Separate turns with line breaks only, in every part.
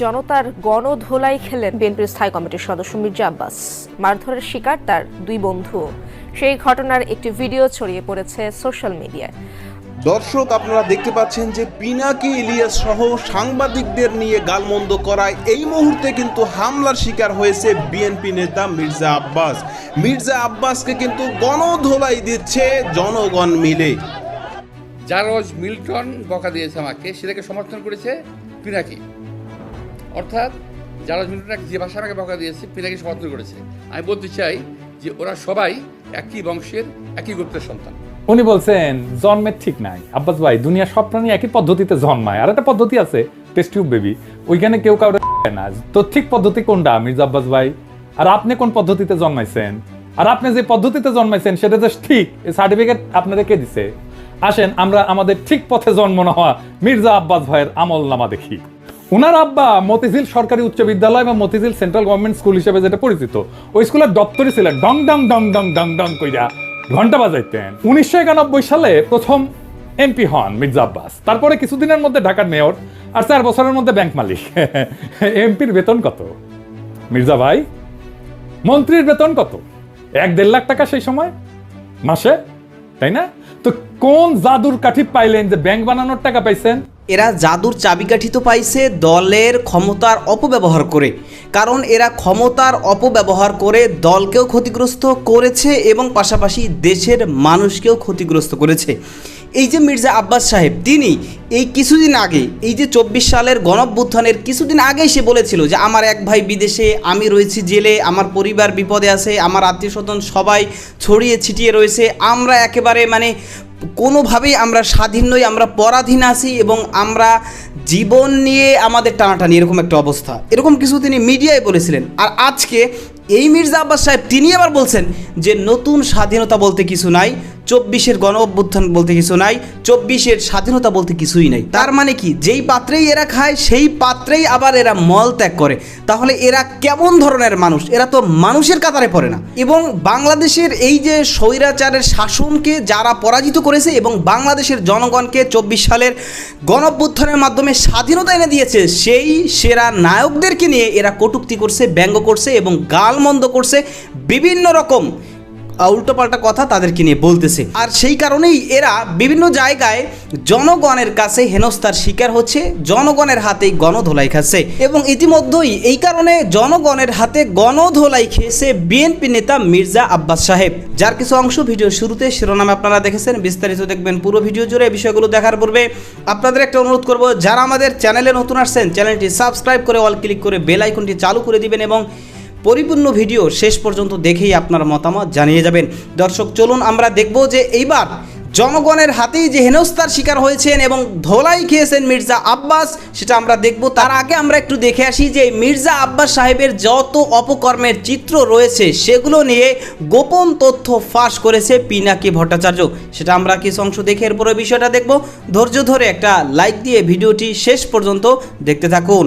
জনতার গণধোলাই খেলেন বিএনপির স্থায়ী কমিটির সদস্য মির্জা আব্বাস। মারধরের শিকার তার দুই বন্ধু। সেই ঘটনার একটি ভিডিও ছড়িয়ে পড়েছে সোশ্যাল মিডিয়ায়।
দর্শক আপনারা দেখতে পাচ্ছেন যে পিনাকি ইলিয়াস সহ সাংবাদিকদের নিয়ে গালমন্দ করায় এই মুহূর্তে কিন্তু হামলার শিকার হয়েছে বিএনপি নেতা মির্জা আব্বাস। মির্জা আব্বাসকে কিন্তু গণধোলাই দিচ্ছে জনগণ মিলে।
জারজ মিল্টন বকা দিয়েছে আমাকে সেটাকে সমর্থন করেছে পিনাকি। অর্থাৎ যারা মিল্টন যে ভাষা আমাকে বকা দিয়েছে পিনাকি সমর্থন করেছে। আমি বলতে চাই যে ওরা সবাই একই বংশের, একই গোত্রের সন্তান।
উনি বলছেন, জন্মের ঠিক নাই। আব্বাস ভাই দুনিয়া সব প্রাণী একই পদ্ধতিতে জন্মায়। আর একটা পদ্ধতি আছে টেস্টিউব বেবি ওইখানে কেউ কাউরে না। তো ঠিক পদ্ধতি কোনটা মির্জা আব্বাস ভাই? আর আপনি কোন পদ্ধতিতে জন্মাইছেন? আর আপনি যে পদ্ধতিতে জন্মাইছেন, সেটা যে ঠিক। সার্টিফিকেট আপনারা কে দিছে? আসেন, আমরা আমাদের ঠিক পথে জন্ম না হওয়া মির্জা আব্বাস ভাইয়ের আমল নামা দেখি। উনার আব্বা মতিঝিল সরকারি উচ্চ বিদ্যালয় বা মতিঝিল সেন্ট্রাল গভর্নমেন্ট স্কুল হিসেবে যেটা পরিচিত, ওই স্কুলের দপ্তরই ছিলেন ডং ডং ডং ডং ডং ডং কইরা ঘণ্টা বাজাইতেন। উনিশশো একানব্বই সালে প্রথম এমপি হন মির্জা আব্বাস। তারপরে কিছুদিনের মধ্যে ঢাকার মেয়র আর চার বছরের মধ্যে ব্যাংক মালিক। এমপির বেতন কত? মির্জা ভাই, মন্ত্রীর বেতন কত? এক দেড় লাখ টাকা সেই সময়? মাসে? তাই না? তো কোন জাদুর কাঠি পাইলেন যে ব্যাংক বানানোর টাকা পাইছেন?
এরা জাদুর চাবিকাঠি তো পাইছে, দলের ক্ষমতার অপব্যবহার করে। কারণ এরা ক্ষমতার অপব্যবহার করে দলকেও ক্ষতিগ্রস্ত করেছে এবং পাশাপাশি দেশের মানুষকেও ক্ষতিগ্রস্ত করেছে। এই যে মির্জা আব্বাস সাহেব, তিনি এই কিছুদিন আগে, এই যে চব্বিশ সালের গণভ্যুত্থানের কিছুদিন আগেই সে বলেছিল যে, আমার এক ভাই বিদেশে, আমি রয়েছি জেলে, আমার পরিবার বিপদে আছে, আমার আত্মীয় স্বজন সবাই ছড়িয়ে ছিটিয়ে রয়েছে, আমরা একেবারে মানে কোনোভাবেই আমরা স্বাধীন নই, আমরা পরাধীন আছি এবং আমরা জীবন নিয়ে আমাদের টানাটানি, এরকম একটা অবস্থা। এরকম কিছু তিনি মিডিয়ায় বলেছিলেন। আর আজকে এই মির্জা আব্বাস সাহেব, তিনি আবার বলছেন যে নতুন স্বাধীনতা বলতে কিছু নাই চব্বিশের গণ অভ্যুত্থান বলতে কিছু নাই, চব্বিশের স্বাধীনতা বলতে কিছুই নাই। তার মানে কি? যেই পাত্রেই এরা খায়, সেই পাত্রেই আবার এরা মল ত্যাগ করে। তাহলে এরা কেমন ধরনের মানুষ? এরা তো মানুষের কাতারে পড়ে না। এবং বাংলাদেশের এই যে স্বৈরাচারের শাসনকে যারা পরাজিত করেছে এবং বাংলাদেশের জনগণকে চব্বিশ সালের গণঅভ্যুত্থানের মাধ্যমে স্বাধীনতা এনে দিয়েছে, সেই সেরা নায়কদেরকে নিয়ে এরা কটূক্তি করছে, ব্যঙ্গ করছে এবং গালমন্দ করছে বিভিন্ন রকম উল্টোপাল্টা কথা তাদেরকে নিয়ে বলতেছে। আর সেই কারণেই এরা বিভিন্ন জায়গায় জনগণের কাছে হেনস্থার শিকার হচ্ছে, জনগণের হাতেই গণধোলাই খাচ্ছে। এবং ইতিমধ্যেই এই কারণে জনগণের হাতে গণধোলাই খেয়েছে বিএনপি নেতা মির্জা আব্বাস সাহেব। যার কিছু অংশ ভিডিও শুরুতে শিরোনামে আপনারা দেখেছেন, বিস্তারিত দেখবেন পুরো ভিডিও জুড়ে বিষয়গুলো দেখার পূর্বে আপনাদের একটা অনুরোধ করব, যারা আমাদের চ্যানেলে নতুন আসছেন, চ্যানেলটি সাবস্ক্রাইব করে অল ক্লিক করে বেল আইকনটি চালু করে দিবেন এবং পরিপূর্ণ ভিডিও শেষ পর্যন্ত দেখেই আপনার মতামত জানিয়ে যাবেন। দর্শক, চলুন আমরা দেখব যে এইবার জনগণের হাতেই যে হেনস্থার শিকার হয়েছেন এবং ধোলাই খেয়েছেন মির্জা আব্বাস, সেটা আমরা দেখব। তার আগে আমরা একটু দেখে আসি যে মির্জা আব্বাস সাহেবের যত অপকর্মের চিত্র রয়েছে, সেগুলো নিয়ে গোপন তথ্য ফাঁস করেছে পিনাকি ভট্টাচার্য। সেটা আমরা কিছু অংশ দেখে এরপরে বিষয়টা দেখব। ধৈর্য ধরে একটা লাইক দিয়ে ভিডিওটি শেষ পর্যন্ত দেখতে থাকুন।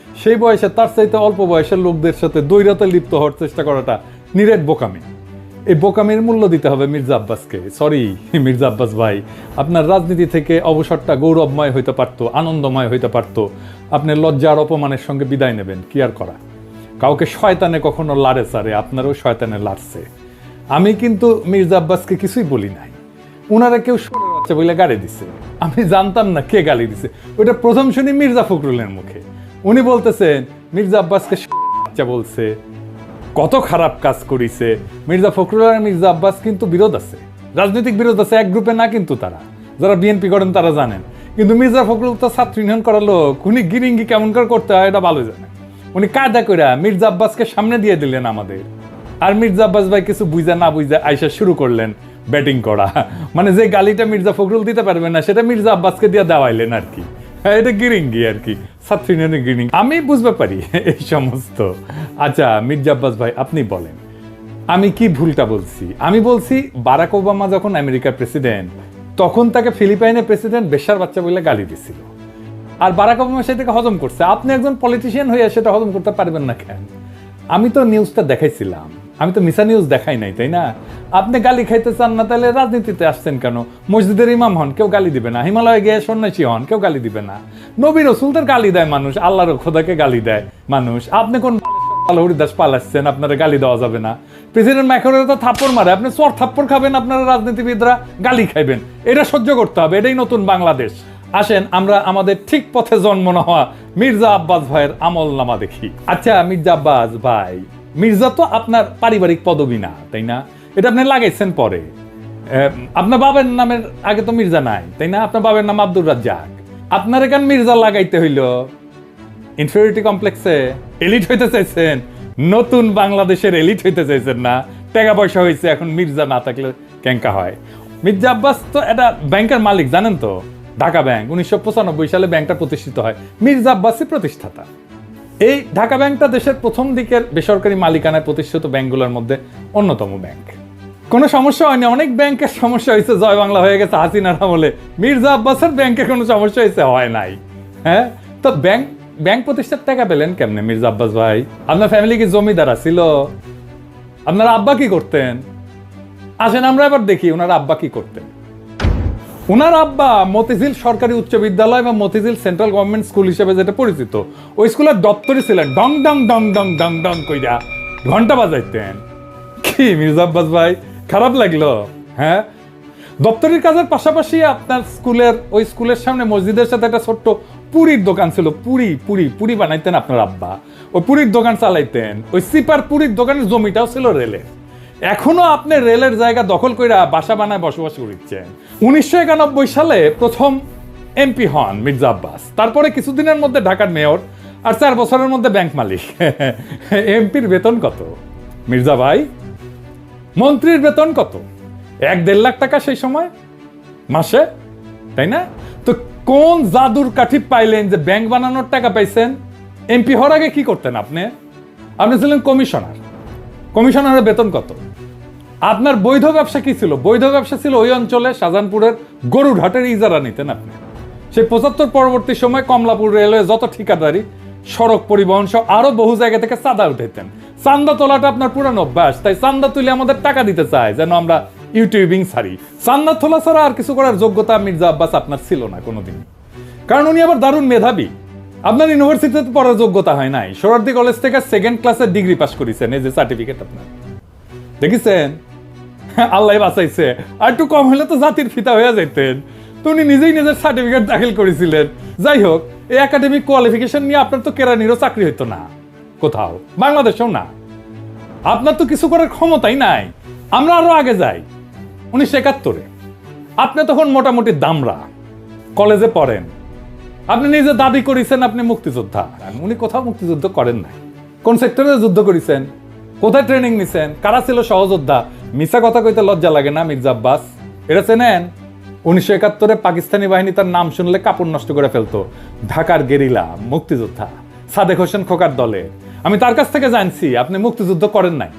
সেই বয়সে তার চাইতে অল্প বয়সের লোকদের সাথে দৈরাতে লিপ্ত হওয়ার চেষ্টা করাটা নিরেট বোকামি। এই বোকামির মূল্য দিতে হবে মির্জা আব্বাসকে। সরি মির্জা আব্বাস ভাই, আপনার রাজনীতি থেকে অবসরটা গৌরবময় হইতে পারতো, আনন্দময় হইতে পারতো। আপনি লজ্জা আর অপমানের সঙ্গে বিদায় নেবেন, কি আর করা? কাউকে শয়তানে কখনো লাড়ে সারে, আপনারও শয়তানে লাড়ছে। আমি কিন্তু মির্জা আব্বাসকে কিছুই বলি নাই। ওনারা কেউ সরে বাচ্চা বলে গাড়ি দিছে। আমি জানতাম না কে গালি দিছে। ওটা প্রথম শুনি মির্জা ফখরুলের মুখে। উনি বলতেছেন, মির্জা আব্বাসকে বাচ্চা বলছে। কত খারাপ কাজ করিছে। মির্জা ফখরুল আর মির্জা আব্বাস কিন্তু বিরোধ আছে। রাজনৈতিক বিরোধ আছে, এক গ্রুপে না কিন্তু তারা। যারা বিএনপি করেন তারা জানেন। কিন্তু মির্জা ফখরুল তো ছাত্র ইউনিয়ন করার লোক, উনি গিরিঙ্গি কেমন করে করতে হয় এটা ভালো জানেন উনি কায়দা কইরা মির্জা আব্বাসকে সামনে দিয়ে দিলেন আমাদের। আর মির্জা আব্বাস ভাই কিছু বুঝা না বুঝা আইসা শুরু করলেন ব্যাটিং করা। মানে যে গালিটা মির্জা ফখরুল দিতে পারবে না, সেটা মির্জা আব্বাসকে দিয়ে দেওয়াইলেন আর কি। এটা গিরিঙ্গি আর কি সাতরিনের গিরিং আমি বুঝতে পারি এই সমস্ত। আচ্ছা মির্জা আব্বাস ভাই, আপনি বলেন। আমি কি ভুলটা বলছি? আমি বলছি, বারাক ওবামা যখন আমেরিকার প্রেসিডেন্ট তখন তাকে ফিলিপাইনের প্রেসিডেন্ট বেশার বাচ্চা বলে গালি দিছিল। আর বারাক ওবামা সেটাকে হজম করছে। আপনি একজন পলিটিশিয়ান হয়ে সেটা হজম করতে পারবেন না কেন? আমি তো নিউজটা দেখাইছিলাম। আমি তো মিসা নিউজ দেখাই নাই, তাই না? আপনি গালি খাইতে চান না, তাহলে রাজনীতিতে আসছেন কেন? মসজিদের ইমাম হন, কেউ গালি দিবে না। হিমালয়ে গিয়ে সন্ন্যাসী হন, কেউ গালি দিবে না। নবী রসুলদের গালি দেয় মানুষ, আল্লাহর খোদাকে গালি দেয় মানুষ। আপনি কোন হরিদাস পালাচ্ছেন আপনারা গালি দেওয়া যাবে না। প্রেসিডেন্ট ম্যাকরের তো থাপ্পড় মারে। আপনি চর থাপ্পড় খাবেন, আপনারা রাজনীতিবিদরা গালি খাইবেন। এটা সহ্য করতে হবে, এটাই নতুন বাংলাদেশ। আসেন, আমরা আমাদের ঠিক পথে জন্ম নেওয়া মির্জা আব্বাস ভাইয়ের আমল নামা দেখি। আচ্ছা মির্জা আব্বাস ভাই মির্জা তো আপনার পারিবারিক পদবি না, তাই না? এটা আপনি লাগাইছেন পরে। আপনার বাবার নামের আগে তো মির্জা নাই, তাই না? আপনার বাবার নাম আব্দুর রাজ্জাক। আপনার এখান মির্জা লাগাইতে হইল? ইনফিরিটি কমপ্লেক্সে এলিট হইতে চাইছেন, নতুন বাংলাদেশের এলিট হইতে চাইছেন না। টাকা পয়সা হয়েছে এখন মির্জা না থাকলে ক্যাঙ্কা হয়। মির্জা আব্বাস তো এটা ব্যাংকের মালিক, জানেন তো? ঢাকা ব্যাংক, উনিশশো পঁচানব্বই সালে ব্যাংকটা প্রতিষ্ঠিত হয়। মির্জা আব্বাসই প্রতিষ্ঠাতা। এই ঢাকা ব্যাংকটা দেশের প্রথম দিকের বেসরকারি মালিকানায় প্রতিষ্ঠিত ব্যাংকগুলোর মধ্যে অন্যতম ব্যাংক। কোনো সমস্যা হয়নি, অনেক ব্যাংকের সমস্যা হয়েছে, জয় বাংলা হয়ে গেছে, হাসিনার আমলে। মির্জা আব্বাসের ব্যাংকের কোনো সমস্যা হয়েছে? হয় নাই। হ্যাঁ? তো ব্যাংক ব্যাংক প্রতিষ্ঠার টাকা পেলেন কেমনে মির্জা আব্বাস ভাই? আপনার ফ্যামিলি কি জমিদার ছিল আপনার আব্বা কি করতেন? আসেন, আমরা এবার দেখি ওনার আব্বা কি করতেন। ওনার আব্বা মতিঝিল সরকারি উচ্চ বিদ্যালয় বা মতিঝিল সেন্ট্রাল গভর্নমেন্ট স্কুল হিসেবে যেটা পরিচিত, ওই স্কুলের দপ্তরই ছিলেন ডং ডং ডং ডং ডং ডং কইরা। ঘণ্টা বাজাইতেন। কি মির্জা আব্বাস ভাই, খারাপ লাগল? হ্যাঁ? দপ্তরের কাজের পাশাপাশি আপনার স্কুলের, ওই স্কুলের সামনে মসজিদের সাথে একটা ছোট্ট পুরীর দোকান ছিল। পুরি পুরি পুরি বানাইতেন আপনার আব্বা। ওই পুরীর দোকান চালাইতেন। ওই সিপার পুরীর দোকানের জমিটাও ছিল রেলের। এখনও আপনি রেলের জায়গা দখল কইরা বাসা বানায় বসবাস করছেন উনিশশো একানব্বই সালে প্রথম এমপি হন মির্জা আব্বাস। তারপরে কিছুদিনের মধ্যে ঢাকার মেয়র আর চার বছরের মধ্যে ব্যাংক মালিক। এমপির বেতন কত? মির্জা ভাই, মন্ত্রীর বেতন কত? এক দেড় লাখ টাকা সেই সময়? মাসে? তাই না? তো কোন জাদুর কাঠি পাইলেন যে ব্যাংক বানানোর টাকা পাইছেন? এমপি হওয়ার আগে কি করতেন আপনি? আপনি ছিলেন কমিশনার। কমিশনারের বেতন কত? আপনার বৈধ ব্যবসা কি ছিল? বৈধ ব্যবসা ছিল ওই অঞ্চলে শাহজাহানপুরের গরুরহাটের ইজারা নিতেন আপনি সেই পঁচাত্তর পরবর্তী সময় কমলাপুর রেলওয়ে যত ঠিকাদারি, সড়ক পরিবহন সহ আরও বহু জায়গা থেকে চাঁদা উঠাইতেন। চান্দা তোলাটা আপনার পুরানো অভ্যাস, তাই চান্দা তুলে আমাদের টাকা দিতে চায়, যেন আমরা ইউটিউবিং ছাড়ি। চান্দা তোলা ছাড়া আর কিছু করার যোগ্যতা মির্জা আব্বাস আপনার ছিল না কোনোদিন। কারণ উনি আবার দারুণ মেধাবী। আপনার ইউনিভার্সিটিতে পড়ার যোগ্যতা হয় নাই। সোরারদি কলেজ থেকে সেকেন্ড ক্লাসের ডিগ্রি পাস করেছেন, এই যে সার্টিফিকেট আপনার। দেখেছেন? আল্লাহ বাঁচাইছে। আর একটু কম হলে তো জাতির ফিতা হয়ে যাইতেন। তো উনি নিজেই নিজের সার্টিফিকেট দাখিল করেছিলেন। যাই হোক, এই একাডেমিক কোয়ালিফিকেশন নিয়ে আপনার তো কেরানিরও চাকরি হইতো না। কোথাও। বাংলাদেশেও না। আপনার তো কিছু করার ক্ষমতাই নাই। আমরা আরও আগে যাই। উনিশশো একাত্তরে। আপনি তখন মোটামুটি দামরা। কলেজে পড়েন। আপনি নিজে দাবি করেছেন আপনি মুক্তিযোদ্ধা। উনি কোথাও মুক্তিযুদ্ধ করেন নাই। কোন সেক্টরে যুদ্ধ করেছেন? কোথায় ট্রেনিং নিছেন? কারা ছিল সহযোদ্ধা? মিশা কথা কইতে লজ্জা লাগে না, মির্জা আব্বাস? এটা চেনেন? উনিশশো একাত্তরে পাকিস্তানি বাহিনী তার নাম শুনলে কাপড় নষ্ট করে ফেলতো। ঢাকার গেরিলা, মুক্তিযোদ্ধা, সাদেক হোসেন খোকার দলে। আমি তার কাছ থেকে জানছি, আপনি মুক্তিযুদ্ধ করেন নাই।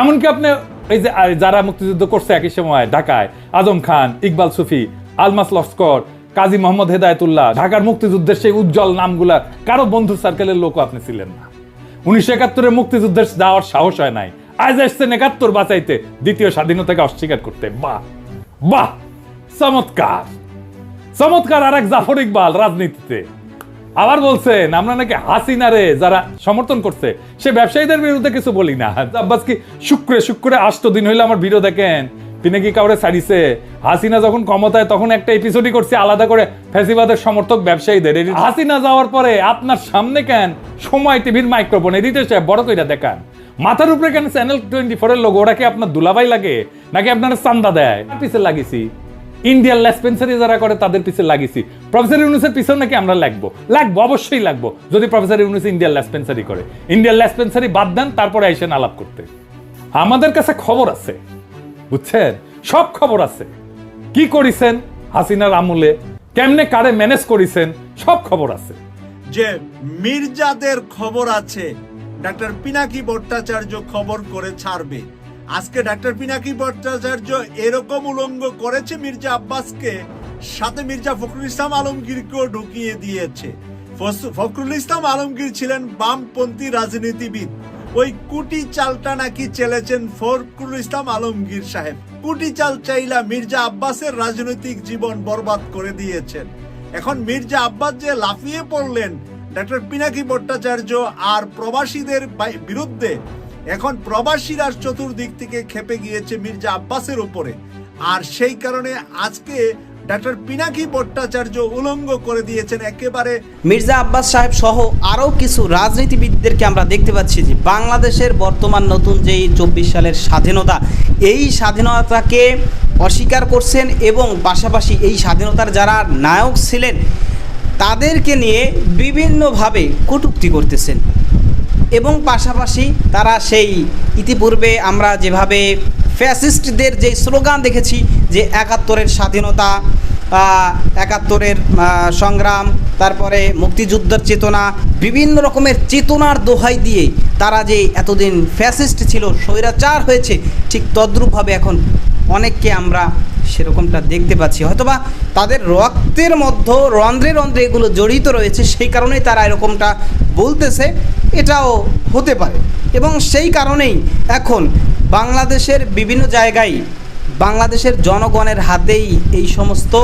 এমনকি আপনি এই যে যারা মুক্তিযুদ্ধ করছে একই সময়, ঢাকায়, আজম খান, ইকবাল সুফি, আলমাস লস্কর, কাজী মোহাম্মদ হেদায়তুল্লাহ, ঢাকার মুক্তিযুদ্ধের সেই উজ্জ্বল নামগুলা, কারও বন্ধু সার্কেলের লোক আপনি ছিলেন না। উনিশশো একাত্তরে মুক্তিযুদ্ধের যাওয়ার সাহস হয় নাই। আজ আসছেন একাত্তর বাঁচাইতে, দ্বিতীয় স্বাধীনতাকে অস্বীকার করতে। বাহ বাহ, চমৎকার। চমৎকার আর এক জাফর ইকবাল রাজনীতিতে। আবার বলছেন, আমরা নাকি হাসিনারে যারা সমর্থন করছে, সে ব্যবসায়ীদের বিরুদ্ধে কিছু বলি না। আব্বাস কি, শুক্রে শুক্রে আষ্ট দিন হইলে আমার ভিডিও দেখেন। তিনি কি কাউরে ছাড়িছে? হাসিনা যখন ক্ষমতায়, তখন একটা এপিসোডই করছে, আলাদা করে ফ্যাসিবাদের সমর্থক ব্যবসায়ীদের। হাসিনা যাওয়ার পরে আপনার সামনে কেন? সময় টিভির মাইক্রোফোন এডিটর সাহেব বড় কইরা দেখান। মাথার উপরে কেন চ্যানেল টোয়েন্টি ফোরের লোক ওরা কি আপনার দুলাভাই লাগে? নাকি আপনার চান্দা দেয়? পিছে লাগিয়েছি ইন্ডিয়ান ল্যাসপেন্সারি যারা করে, তাদের পিছে লাগিয়েছি প্রফেসর ইউনুসের পিছনে নাকি আমরা লাগবো। লাগবো, অবশ্যই লাগবো। যদি প্রফেসর ইউনুস ইন্ডিয়ান ল্যাসপেন্সারি করে। ইন্ডিয়ান ল্যাসপেন্সারি বাদ দেন, তারপরে আইসেন আলাপ করতে। আমাদের কাছে খবর আছে। বুঝছেন? সব খবর আছে। কি করেছেন হাসিনার আমলে? কেমনে কারে ম্যানেজ করেছেন? সব খবর আছে।
যে মির্জাদের খবর আছে ডাক্তার পিনাকি ভট্টাচার্য খবর করে ছাড়বে। আজকে ডাক্তার পিনাকি ভট্টাচার্য এরকম উলঙ্গ করেছে মির্জা আব্বাসকে, সাথে মির্জা ফখরুল ইসলাম আলমগীরকেও ঢুকিয়ে দিয়েছে। ফখরুল ইসলাম আলমগীর ছিলেন বামপন্থী রাজনীতিবিদ। ওই কুটি চালটা নাকি চেলেছেন ফখরুল ইসলাম আলমগীর সাহেব। কুটি চাল চাইলা মির্জা আব্বাসের রাজনৈতিক জীবন বরবাদ করে দিয়েছেন। এখন মির্জা আব্বাস যে লাফিয়ে পড়লেন ডক্টর পিনাকি ভট্টাচার্য আর প্রবাসীদের বিরুদ্ধে এখন প্রবাসীরা চতুর্দিক থেকে খেপে গিয়েছে মির্জা আব্বাসের উপরে। আর সেই কারণে আজকে ডক্টর পিনাকি ভট্টাচার্য উলঙ্গ করে দিয়েছেন একেবারে
মির্জা আব্বাস সাহেব সহ আরও কিছু রাজনীতিবিদদেরকে আমরা দেখতে পাচ্ছি যে বাংলাদেশের বর্তমান নতুন যেই চব্বিশ সালের স্বাধীনতা, এই স্বাধীনতাকে অস্বীকার করছেন এবং পাশাপাশি এই স্বাধীনতার যারা নায়ক ছিলেন তাদেরকে নিয়ে বিভিন্নভাবে কটূক্তি করতেছেন। এবং পাশাপাশি তারা সেই ইতিপূর্বে আমরা যেভাবে ফ্যাসিস্টদের যে স্লোগান দেখেছি যে একাত্তরের স্বাধীনতা একাত্তরের সংগ্রাম, তারপরে মুক্তিযুদ্ধের চেতনা, বিভিন্ন রকমের চেতনার দোহাই দিয়ে তারা যে এতদিন ফ্যাসিস্ট ছিল, স্বৈরাচার হয়েছে, ঠিক তদ্রূপভাবে এখন অনেককে আমরা সেরকমটা দেখতে পাচ্ছি। হয়তোবা তাদের রক্তের মধ্যে রন্ধ্রে রন্ধ্রে এগুলো জড়িত রয়েছে, সেই কারণেই তারা এরকমটা বলতেছে। এটাও হতে পারে। এবং সেই কারণেই এখন বাংলাদেশের বিভিন্ন জায়গায় বাংলাদেশের জনগণের হাতেই এই সমস্ত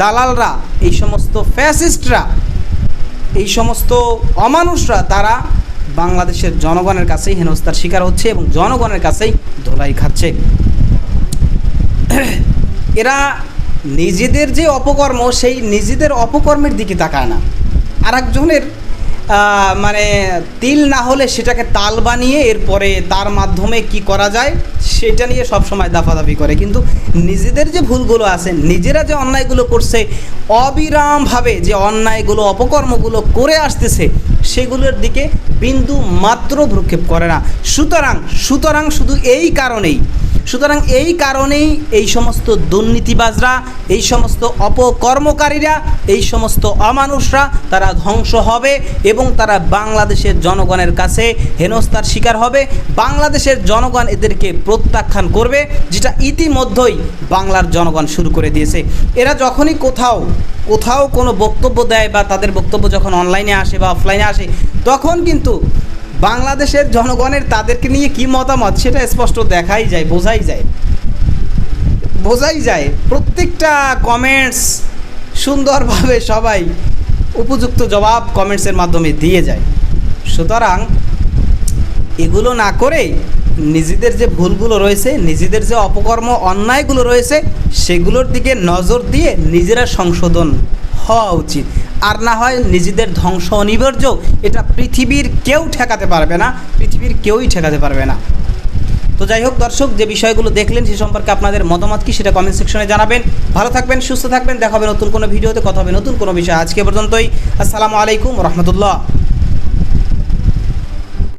দালালরা, এই সমস্ত ফ্যাসিস্টরা, এই সমস্ত অমানুষরা তারা বাংলাদেশের জনগণের কাছেই হেনস্থার শিকার হচ্ছে এবং জনগণের কাছেই ধোলাই খাচ্ছে। এরা নিজেদের যে অপকর্ম, সেই নিজেদের অপকর্মের দিকে তাকায় না। আর একজনের মানে তিল না হলে সেটাকে তাল বানিয়ে এরপরে তার মাধ্যমে কি করা যায়, সেটা নিয়ে সব সময় দাফাদাফি করে। কিন্তু নিজেদের যে ভুলগুলো আছে, নিজেরা যে অন্যায়গুলো করছে, অবিরামভাবে যে অন্যায়গুলো, অপকর্মগুলো করে আসতেছে, সেগুলোর দিকে বিন্দু মাত্র ভ্রুক্ষেপ করে না। সুতরাং সুতরাং শুধু এই কারণেই সুতরাং এই কারণেই এই সমস্ত দুর্নীতিবাজরা, এই সমস্ত অপকর্মকারীরা, এই সমস্ত অমানুষরা, তারা ধ্বংস হবে এবং তারা বাংলাদেশের জনগণের কাছে হেনস্থার শিকার হবে। বাংলাদেশের জনগণ এদেরকে প্রত্যাখ্যান করবে, যেটা ইতিমধ্যেই বাংলার জনগণ শুরু করে দিয়েছে। এরা যখনই কোথাও কোথাও কোনো বক্তব্য দেয় বা তাদের বক্তব্য যখন অনলাইনে আসে বা অফলাইনে আসে, তখন কিন্তু বাংলাদেশের জনগণের তাদেরকে নিয়ে কি মতামত সেটা স্পষ্ট দেখাই যায়, বোঝাই যায়। বোঝাই যায়। প্রত্যেকটা কমেন্টস সুন্দরভাবে সবাই উপযুক্ত জবাব কমেন্টসের মাধ্যমে দিয়ে যায়। সুতরাং এগুলো না করে নিজেদের যে ভুলগুলো রয়েছে, নিজেদের যে অপকর্ম, অন্যায়গুলো রয়েছে, সেগুলোর দিকে নজর দিয়ে নিজেরা সংশোধন হওয়া উচিত। আর না হয় নিজেদের ধ্বংস অনিবার্য, এটা পৃথিবীর কেউ ঠেকাতে পারবে না, পৃথিবীর কেউই ঠেকাতে পারবে না। তো যাই হোক দর্শক, যে বিষয়গুলো দেখলেন সে সম্পর্কে আপনাদের মতামত কী সেটা কমেন্ট সেকশনে জানাবেন। ভালো থাকবেন, সুস্থ থাকবেন দেখাবেন নতুন কোনো ভিডিওতে, কথা হবে নতুন কোনো বিষয়। আজকে পর্যন্তই। আসসালামু আলাইকুম রহমতুল্লাহ।